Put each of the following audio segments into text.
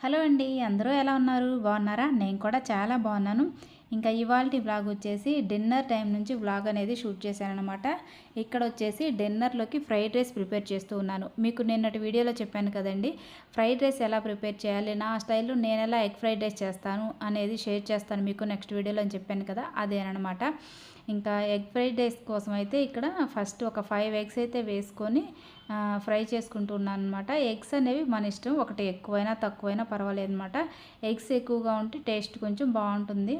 Hello అండి అందరూ ఎలా ఉన్నారు? బాగున్నారా? నేను కూడా చాలా బాగున్నాను. ఇంకా ఇవాళ బ్లాగ్ వచ్చేసి డిన్నర్ టైం నుంచి వ్లాగ్ అనేది షూట్ చేశానమాట ఇక్కడ వచ్చేసి డిన్నర్లోకి ఫ్రైడ్ రైస్ ప్రిపేర్ చేస్తూ ఉన్నాను. మీకు నిన్నటి వీడియోలో చెప్పాను కదండి ఫ్రైడ్ రైస్ ఎలా ప్రిపేర్ చేయాలి నా స్టైల్లో నేను ఎలా ఎగ్ ఫ్రైడ్ రైస్ చేస్తాను అనేది షేర్ చేస్తాను మీకు నెక్స్ట్ వీడియోలో అని చెప్పాను కదా అదేనమాట ఇంకా ఎగ్ ఫ్రైడ్ రైస్ కోసం అయితే ఇక్కడ ఫస్ట్ ఒక ఫైవ్ ఎగ్స్ అయితే వేసుకొని ఫ్రై చేసుకుంటున్నాను అనమాట ఎగ్స్ అనేవి మన ఇష్టం. ఒకటి ఎక్కువైనా తక్కువైనా పర్వాలేదు అనమాట ఎగ్స్ ఎక్కువగా ఉంటే టేస్ట్ కొంచెం బాగుంటుంది.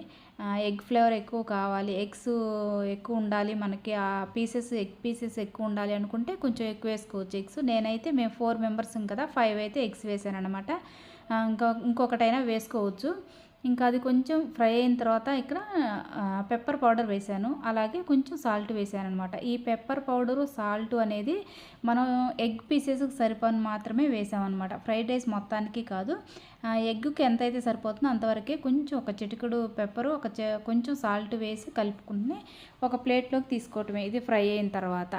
ఎగ్ ఫ్లేవర్ ఎక్కువ కావాలి. ఎగ్స్ ఎక్కువ ఉండాలి మనకి. ఆ పీసెస్ ఎగ్ పీసెస్ ఎక్కువ ఉండాలి అనుకుంటే కొంచెం ఎక్కువ వేసుకోవచ్చు ఎగ్స్ నేనైతే మేము ఫోర్ మెంబర్స్ కదా ఫైవ్ అయితే ఎగ్స్ వేసాను అనమాట ఇంకా ఇంకొకటైనా వేసుకోవచ్చు. ఇంకా అది కొంచెం ఫ్రై అయిన తర్వాత ఇక్కడ పెప్పర్ పౌడర్ వేశాను. అలాగే కొంచెం సాల్ట్ వేసాను అనమాట ఈ పెప్పర్ పౌడరు సాల్ట్ అనేది మనం ఎగ్ పీసెస్కి సరిపోని మాత్రమే వేసామన్నమాట. ఫ్రైడ్ రైస్ మొత్తానికి కాదు. ఎగ్కి ఎంత అయితే సరిపోతుందో అంతవరకే కొంచెం ఒక చిటికడు పెప్పరు ఒక కొంచెం సాల్ట్ వేసి కలుపుకుని ఒక ప్లేట్లోకి తీసుకోవటమే. ఇది ఫ్రై అయిన తర్వాత.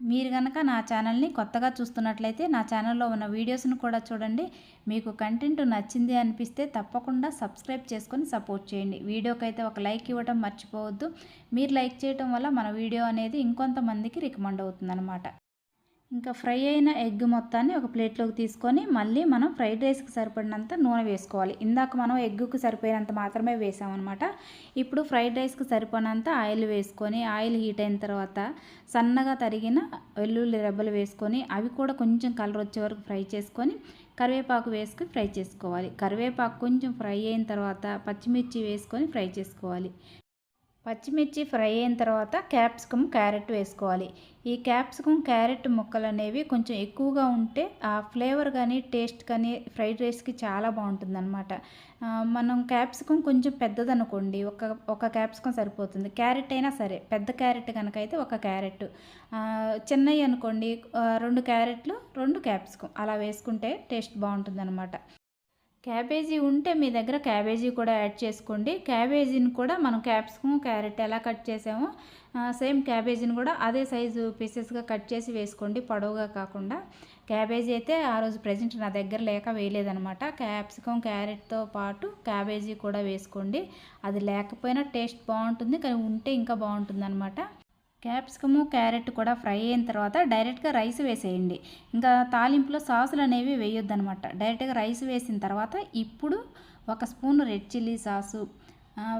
మీరు కనుక నా ఛానల్ని కొత్తగా చూస్తున్నట్లయితే నా ఛానల్లో ఉన్న వీడియోస్ను కూడా చూడండి. మీకు కంటెంట్ నచ్చింది అనిపిస్తే తప్పకుండా సబ్స్క్రైబ్ చేసుకొని సపోర్ట్ చేయండి. వీడియోకైతే ఒక లైక్ ఇవ్వడం మర్చిపోవద్దు. మీరు లైక్ చేయడం వల్ల మన వీడియో అనేది ఇంకొంతమందికి రికమెండ్ అవుతుందన్నమాట. ఇంకా ఫ్రై అయిన ఎగ్ మొత్తాన్ని ఒక ప్లేట్లోకి తీసుకొని మళ్ళీ మనం ఫ్రైడ్ రైస్కి సరిపడినంత నూనె వేసుకోవాలి. ఇందాక మనం ఎగ్గుకు సరిపోయినంత మాత్రమే వేసామన్నమాట. ఇప్పుడు ఫ్రైడ్ రైస్కి సరిపడినంత ఆయిల్ వేసుకొని ఆయిల్ హీట్ అయిన తర్వాత సన్నగా తరిగిన వెల్లుల్లి రెబ్బలు వేసుకొని అవి కూడా కొంచెం కలర్ వచ్చే వరకు ఫ్రై చేసుకొని కరివేపాకు వేసుకొని ఫ్రై చేసుకోవాలి. కరివేపాకు కొంచెం ఫ్రై అయిన తర్వాత పచ్చిమిర్చి వేసుకొని ఫ్రై చేసుకోవాలి. పచ్చిమిర్చి ఫ్రై అయిన తర్వాత క్యాప్సికమ్ క్యారెట్ వేసుకోవాలి. ఈ క్యాప్సికమ్ క్యారెట్ ముక్కలు అనేవి కొంచెం ఎక్కువగా ఉంటే ఆ ఫ్లేవర్ కానీ టేస్ట్ కానీ ఫ్రైడ్ రైస్కి చాలా బాగుంటుంది మనం క్యాప్సికమ్ కొంచెం పెద్దదనుకోండి ఒక ఒక క్యాప్సికమ్ సరిపోతుంది. క్యారెట్ అయినా సరే పెద్ద క్యారెట్ కనుక అయితే ఒక క్యారెట్. చిన్నవి అనుకోండి రెండు క్యారెట్లు రెండు క్యాప్సికమ్. అలా వేసుకుంటే టేస్ట్ బాగుంటుంది క్యాబేజీ ఉంటే మీ దగ్గర క్యాబేజీ కూడా యాడ్ చేసుకోండి. క్యాబేజీని కూడా మనం క్యాప్సికమ్ క్యారెట్ ఎలా కట్ చేసామో సేమ్ క్యాబేజీని కూడా అదే సైజు పీసెస్గా కట్ చేసి వేసుకోండి. పొడవుగా కాకుండా క్యాబేజీ అయితే ఆ రోజు ప్రజెంట్ నా దగ్గర లేక వేయలేదనమాట క్యాప్సికమ్ క్యారెట్తో పాటు క్యాబేజీ కూడా వేసుకోండి. అది లేకపోయినా టేస్ట్ బాగుంటుంది కానీ ఉంటే ఇంకా బాగుంటుంది అనమాట క్యాప్సికము క్యారెట్ కూడా ఫ్రై అయిన తర్వాత డైరెక్ట్గా రైస్ వేసేయండి. ఇంకా తాలింపులో సాసులు అనేవి వేయొద్దు అనమాట డైరెక్ట్గా రైస్ వేసిన తర్వాత ఇప్పుడు ఒక స్పూన్ రెడ్ చిల్లీ సాసు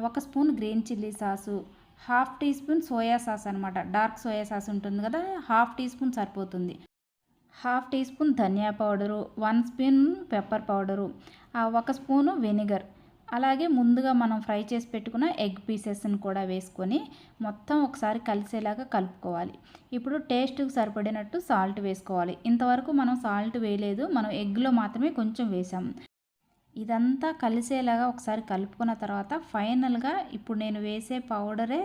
ఒక spoon green chilli sauce half teaspoon soya sauce అనమాట. డార్క్ సోయా సాస్ ఉంటుంది కదా హాఫ్ టీ స్పూన్ సరిపోతుంది. హాఫ్ టీ స్పూన్ ధనియా powder one spoon pepper powder ఒక స్పూను వెనిగర్. అలాగే ముందుగా మనం ఫ్రై చేసి పెట్టుకున్న ఎగ్ పీసెస్ని కూడా వేసుకొని మొత్తం ఒకసారి కలిసేలాగా కలుపుకోవాలి. ఇప్పుడు టేస్ట్కి సరిపడినట్టు సాల్ట్ వేసుకోవాలి. ఇంతవరకు మనం సాల్ట్ వేయలేదు. మనం ఎగ్లో మాత్రమే కొంచెం వేసాం ఇదంతా కలిసేలాగా ఒకసారి కలుపుకున్న తర్వాత ఫైనల్గా ఇప్పుడు నేను వేసే పౌడరే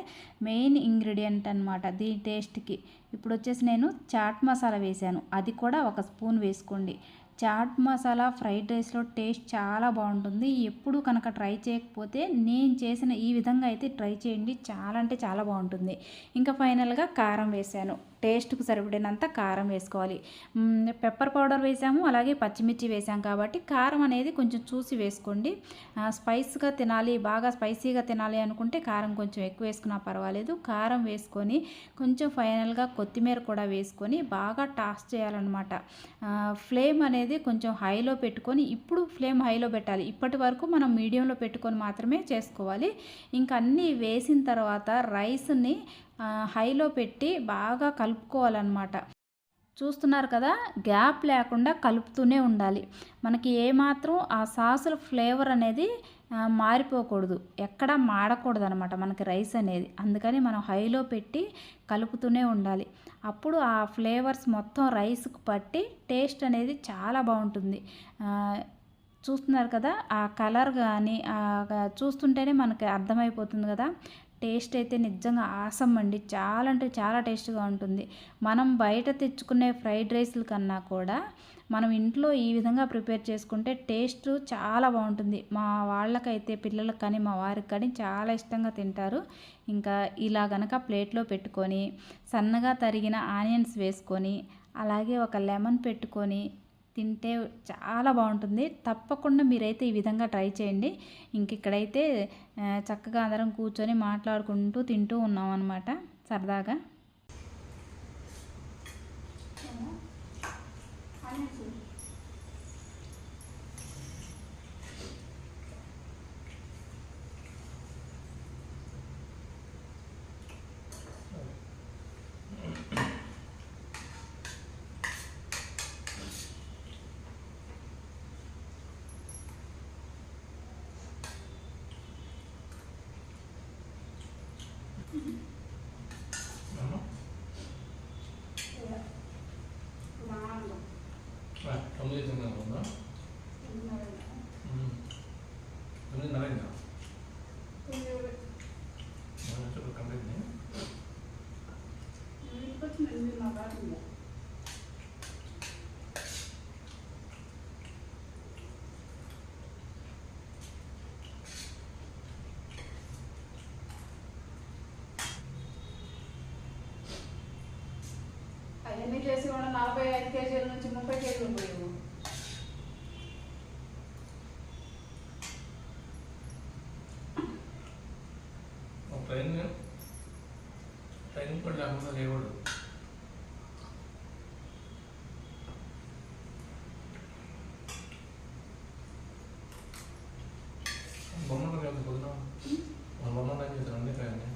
మెయిన్ ఇంగ్రీడియంట్ అనమాట దీని టేస్ట్కి. ఇప్పుడు వచ్చేసి నేను చాట్ మసాలా వేసాను అది కూడా ఒక స్పూన్ వేసుకోండి. చాట్ మసాలా ఫ్రైడ్ రైస్లో టేస్ట్ చాలా బాగుంటుంది. ఎప్పుడు కనుక ట్రై చేయకపోతే నేను చేసిన ఈ విధంగా అయితే ట్రై చేయండి. చాలా అంటే చాలా బాగుంటుంది. ఇంకా ఫైనల్గా కారం వేసాను టేస్ట్కు సరిపడినంత కారం వేసుకోవాలి. పెప్పర్ పౌడర్ వేసాము. అలాగే పచ్చిమిర్చి వేసాం కాబట్టి కారం అనేది కొంచెం చూసి వేసుకోండి. స్పైస్గా తినాలి బాగా స్పైసీగా తినాలి అనుకుంటే కారం కొంచెం ఎక్కువ వేసుకున్నా పర్వాలేదు. కారం వేసుకొని కొంచెం ఫైనల్గా కొత్తిమీర కూడా వేసుకొని బాగా టాస్ చేయాలన్నమాట. ఫ్లేమ్ అనేది కొంచెం హైలో పెట్టుకొని ఇప్పుడు ఫ్లేమ్ హైలో పెట్టాలి. ఇప్పటి వరకు మనం మీడియంలో పెట్టుకొని మాత్రమే చేసుకోవాలి. ఇంకా అన్నీ వేసిన తర్వాత రైస్ని హైలో పెట్టి బాగా కలుపుకోవాలన్నమాట. చూస్తున్నారు కదా గ్యాప్ లేకుండా కలుపుతూనే ఉండాలి. మనకి ఏమాత్రం ఆ సాసుల ఫ్లేవర్ అనేది మారిపోకూడదు. ఎక్కడ మాడకూడదు అనమాట మనకి రైస్ అనేది. అందుకని మనం హైలో పెట్టి కలుపుతూనే ఉండాలి. అప్పుడు ఆ ఫ్లేవర్స్ మొత్తం రైస్కు పట్టి టేస్ట్ అనేది చాలా బాగుంటుంది. చూస్తున్నారు కదా ఆ కలర్ కానీ చూస్తుంటేనే మనకి అర్థమైపోతుంది కదా. టేస్ట్ అయితే నిజంగా ఆసం అండి. చాలా అంటే చాలా టేస్ట్గా ఉంటుంది. మనం బయట తెచ్చుకునే ఫ్రైడ్ రైస్ల కన్నా కూడా మనం ఇంట్లో ఈ విధంగా ప్రిపేర్ చేసుకుంటే టేస్ట్ చాలా బాగుంటుంది. మా వాళ్ళకైతే పిల్లలకు కానీ మా వారికి కానీ చాలా ఇష్టంగా తింటారు. ఇంకా ఇలా గనక ప్లేట్లో పెట్టుకొని సన్నగా తరిగిన ఆనియన్స్ వేసుకొని అలాగే ఒక లెమన్ పెట్టుకొని తింటే చాలా బాగుంటుంది. తప్పకుండా మీరైతే ఈ విధంగా ట్రై చేయండి. ఇంక ఇక్కడైతే చక్కగా అందరం కూర్చొని మాట్లాడుకుంటూ తింటూ ఉన్నాం అనమాట సరదాగా. finances అవన్నీ చేసి కూడా నలభై ఐదు కేజీల నుంచి ముప్పై కేజీలు పోయావు ఒక ట్రైన్ ట్రైన్ కూడా లేకుండా లేవాడు కదా పొద్దున మన బొమ్మలు ఏం చేశారు అన్ని ట్రైన్ అని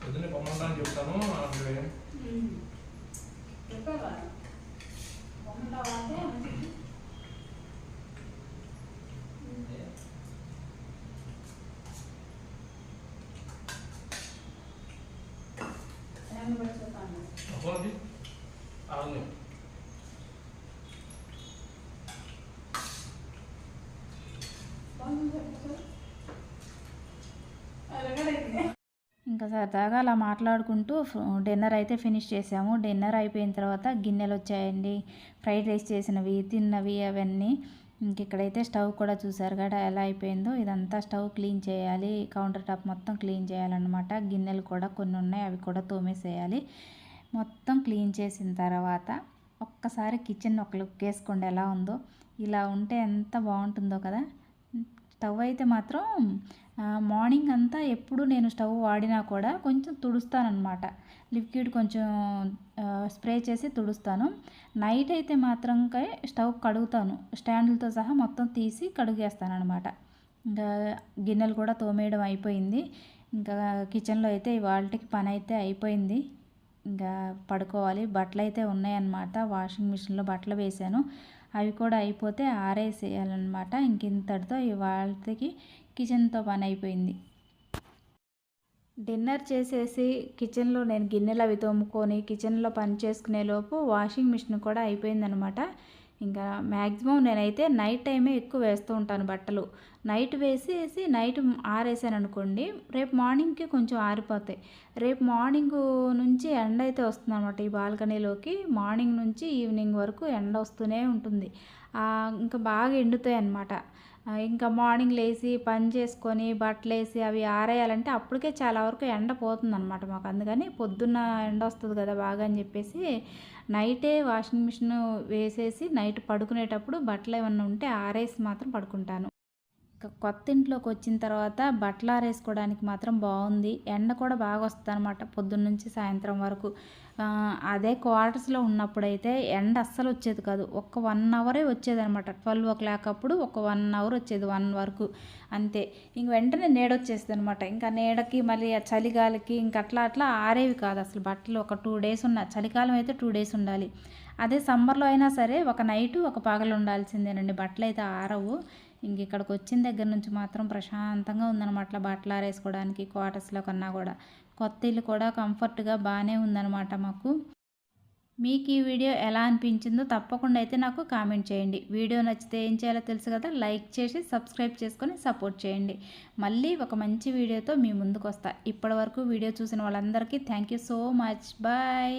పొద్దున్నే బొమ్మలు అని చెప్తాను అంటే చెప్పావా బొమ్మలు అంటే నేను కూడా చెప్తాను ఫోన్కి అవును బాగుంది చెప్పు అలాగే ఇంకా సరదాగా అలా మాట్లాడుకుంటూ డిన్నర్ అయితే ఫినిష్ చేసాము. డిన్నర్ అయిపోయిన తర్వాత గిన్నెలు వచ్చాయండి. ఫ్రైడ్ రైస్ చేసినవి తిన్నవి అవన్నీ. ఇంక ఇక్కడైతే స్టవ్ కూడా చూసారు కదా ఎలా అయిపోయిందో. ఇదంతా స్టవ్ క్లీన్ చేయాలి. కౌంటర్ టాప్ మొత్తం క్లీన్ చేయాలన్నమాట. గిన్నెలు కూడా కొన్ని ఉన్నాయి అవి కూడా తోమేసేయాలి. మొత్తం క్లీన్ చేసిన తర్వాత ఒక్కసారి కిచెన్ ఒక లుక్ వేసుకోండి ఎలా ఉందో. ఇలా ఉంటే ఎంత బాగుంటుందో కదా. స్టవ్ అయితే మాత్రం మార్నింగ్ అంతా ఎప్పుడు నేను స్టవ్ వాడినా కూడా కొంచెం తుడుస్తానమాట లిక్విడ్ కొంచెం స్ప్రే చేసి తుడుస్తాను. నైట్ అయితే మాత్రం స్టవ్ కడుగుతాను. స్టాండ్లతో సహా మొత్తం తీసి కడుగేస్తాను ఇంకా గిన్నెలు కూడా తోమేయడం అయిపోయింది. ఇంకా కిచెన్లో అయితే వాళ్ళకి పని అయితే అయిపోయింది. ఇంకా పడుకోవాలి. బట్టలు అయితే ఉన్నాయన్నమాట. వాషింగ్ మిషన్లో బట్టలు వేసాను అవి కూడా అయిపోతే ఆరేసేయాలన్నమాట. ఇంక ఇంతటితో ఇవాళకి కిచెన్తో పని అయిపోయింది. డిన్నర్ చేసేసి కిచెన్లో నేను గిన్నెలు అవి తోముకొని కిచెన్లో పని చేసుకునే లోపు వాషింగ్ మిషన్ కూడా అయిపోయిందనమాట ఇంకా మ్యాక్సిమం నేనైతే నైట్ టైమే ఎక్కువ వేస్తూ ఉంటాను బట్టలు. నైట్ వేసేసి నైట్ ఆరేసాను అనుకోండి రేపు మార్నింగ్కి కొంచెం ఆరిపోతాయి. రేపు మార్నింగ్ నుంచి ఎండ అయితే వస్తుంది అనమాట ఈ బాల్కనీలోకి. మార్నింగ్ నుంచి ఈవినింగ్ వరకు ఎండ వస్తూనే ఉంటుంది. ఇంకా బాగా ఎండుతాయి అన్నమాట. ఇంకా మార్నింగ్ లేచి పని చేసుకొని బట్టలు వేసి అవి ఆరేయాలంటే అప్పటికే చాలా వరకు ఎండ పోతుంది అనమాట మాకు. అందుకని పొద్దున్న ఎండ వస్తుంది కదా బాగా అని చెప్పేసి నైటే వాషింగ్ మిషన్ వేసేసి నైట్ పడుకునేటప్పుడు బట్టలు ఏమన్నా ఉంటే ఆరేసి మాత్రం పడుకుంటాను. కొత్త ఇంట్లోకి వచ్చిన తర్వాత బట్టలు ఆరేసుకోవడానికి మాత్రం బాగుంది ఎండ కూడా బాగా వస్తుంది అనమాట పొద్దున్న నుంచి సాయంత్రం వరకు. అదే క్వార్టర్స్లో ఉన్నప్పుడైతే ఎండ అస్సలు వచ్చేది కాదు. ఒక్క వన్ అవరే వచ్చేది అనమాట ట్వెల్వ్ ఓ క్లాక్ అప్పుడు ఒక వన్ అవర్ వచ్చేది వన్ వరకు. అంతే. ఇంక వెంటనే నీడ వచ్చేస్తుంది అనమాట ఇంకా నీడకి మళ్ళీ ఆ చలిగాలికి ఇంక అట్లా అట్లా ఆరేవి కాదు అసలు బట్టలు. ఒక టూ డేస్ ఉన్న చలికాలం అయితే టూ డేస్ ఉండాలి. అదే సమ్మర్లో అయినా సరే ఒక నైట్ ఒక పగలు ఉండాల్సిందేనండి బట్టలు అయితే ఆరవు. ఇంక ఇక్కడికి వచ్చిన దగ్గర నుంచి మాత్రం ప్రశాంతంగా ఉందన్నమాట అట్లా బట్టలు ఆరేసుకోవడానికి క్వార్టర్స్లో కన్నా కూడా. కొత్త ఇల్లు కూడా కంఫర్ట్గా బాగానే ఉందన్నమాట మాకు. మీకు ఈ వీడియో ఎలా అనిపించిందో తప్పకుండా అయితే నాకు కామెంట్ చేయండి. వీడియో నచ్చితే ఏం చేయాలో తెలుసు కదా లైక్ చేసి సబ్స్క్రైబ్ చేసుకొని సపోర్ట్ చేయండి. మళ్ళీ ఒక మంచి వీడియోతో మీ ముందుకు వస్తా ఇప్పటి వరకు వీడియో చూసిన వాళ్ళందరికీ thank you so much. Bye.